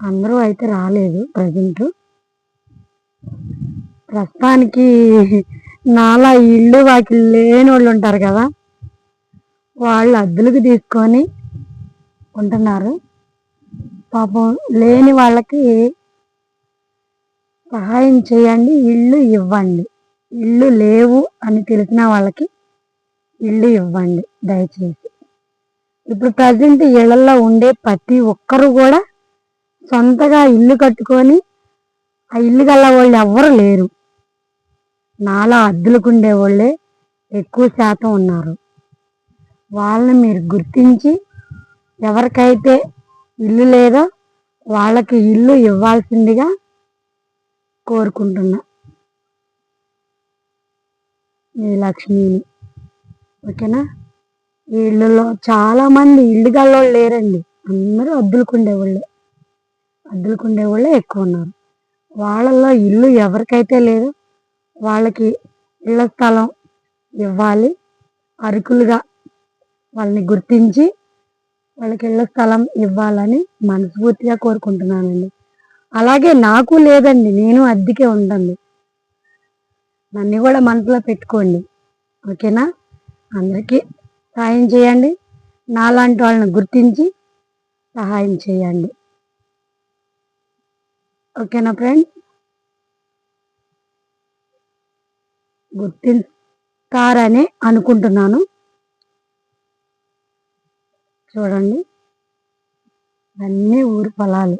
అందరూ అయితే రాలేదు ప్రజెంట్. ప్రస్తుతానికి నాలా ఇల్లు వాకిలు లేని వాళ్ళు ఉంటారు కదా వాళ్ళు అద్దెలకు తీసుకొని ఉంటున్నారు. పాపం లేని వాళ్ళకి సహాయం చేయండి ఇల్లు ఇవ్వండి. ఇల్లు లేవు అని తెలిసిన వాళ్ళకి ఇల్లు ఇవ్వండి దయచేసి. ఇప్పుడు ప్రజెంట్ ఇళ్ళలో ఉండే ప్రతి ఒక్కరు కూడా సొంతగా ఇల్లు కట్టుకొని ఆ ఇల్లు గల్ల వాళ్ళు ఎవ్వరు లేరు. నాలా అద్దెలకు వాళ్ళే ఎక్కువ శాతం ఉన్నారు. వాళ్ళని మీరు గుర్తించి ఎవరికైతే ఇల్లు లేదో వాళ్ళకి ఇల్లు ఇవ్వాల్సిందిగా కోరుకుంటున్నా. ఈ లక్ష్మిని. ఓకేనా? ఈ ఇళ్ళలో చాలామంది ఇల్లు గల్లోళ్ళు లేరండి. అందరూ అద్దెలకు ఉండేవాళ్ళే అద్దెలకు ఎక్కువ ఉన్నారు. వాళ్ళల్లో ఇల్లు ఎవరికైతే లేదో వాళ్ళకి ఇళ్ళ స్థలం ఇవ్వాలి అరుకులుగా వాళ్ళని గుర్తించి వాళ్ళకి ఇళ్ళ స్థలం ఇవ్వాలని మనస్ఫూర్తిగా కోరుకుంటున్నానండి. అలాగే నాకు లేదండి నేను అద్దెకే ఉంటుంది నన్ను కూడా మనసులో పెట్టుకోండి ఓకేనా? అందరికీ సహాయం చేయండి నాలాంటి వాళ్ళని గుర్తించి సహాయం చేయండి. ఓకేనా ఫ్రెండ్స్ గుర్తిస్తారని అనుకుంటున్నాను. చూడండి. అన్నీ ఊరు పొలాలు.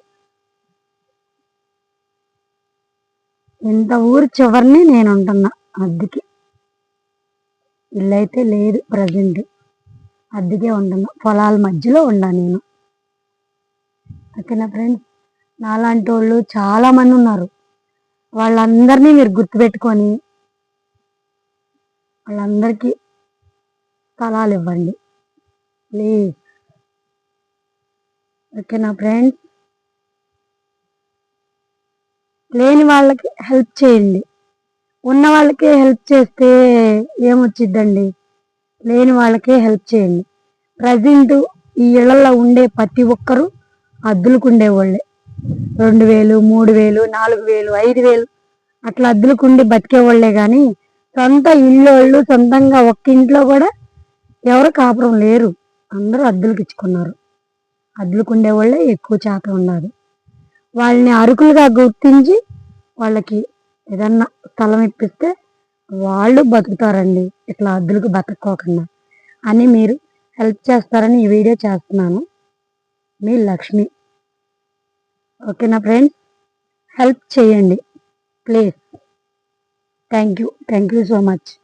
ఇంత ఊరు చివరిని నేను ఉంటున్నా అద్దెకి. ఇల్లు అయితే లేదు ప్రజెంట్. అద్దెకే ఉంటున్నా. పొలాల మధ్యలో ఉన్నా నేను. ఓకేనా ఫ్రెండ్స్ నాలాంటి వాళ్ళు చాలా మంది ఉన్నారు. వాళ్ళందరినీ మీరు గుర్తుపెట్టుకొని వాళ్ళందరికీ స్థలాలు ఇవ్వండి. ప్లీజ్ ఓకేనా ఫ్రెండ్స్ లేని వాళ్ళకి హెల్ప్ చేయండి. ఉన్న వాళ్ళకి హెల్ప్ చేస్తే ఏమొచ్చిద్దండి? లేని వాళ్ళకే హెల్ప్ చేయండి. ప్రజెంట్ ఈ ఇళ్ళలో ఉండే ప్రతి ఒక్కరూ అద్దులకు ఉండేవాళ్ళే రెండు వేలు మూడు వేలు నాలుగు వేలు ఐదు వేలు. అట్లా అద్దెలకు బతికేవాళ్ళే కానీ సొంత ఇల్లు సొంతంగా ఒక్క ఇంట్లో కూడా ఎవరు కాపురం లేరు. అందరూ అద్దులకు ఇచ్చుకున్నారు. అద్దెలకు ఉండేవాళ్ళే ఎక్కువ చేత ఉన్నారు. వాళ్ళని అరుకులుగా గుర్తించి వాళ్ళకి ఏదన్నా స్థలం ఇప్పిస్తే వాళ్ళు బతుకుతారండి. ఇట్లా అద్దులకు బతకపోకుండా అని మీరు హెల్ప్ చేస్తారని ఈ వీడియో చేస్తున్నాను. మీ లక్ష్మి. ఓకేనా ఫ్రెండ్స్ హెల్ప్ చేయండి please. Thank you thank you so much.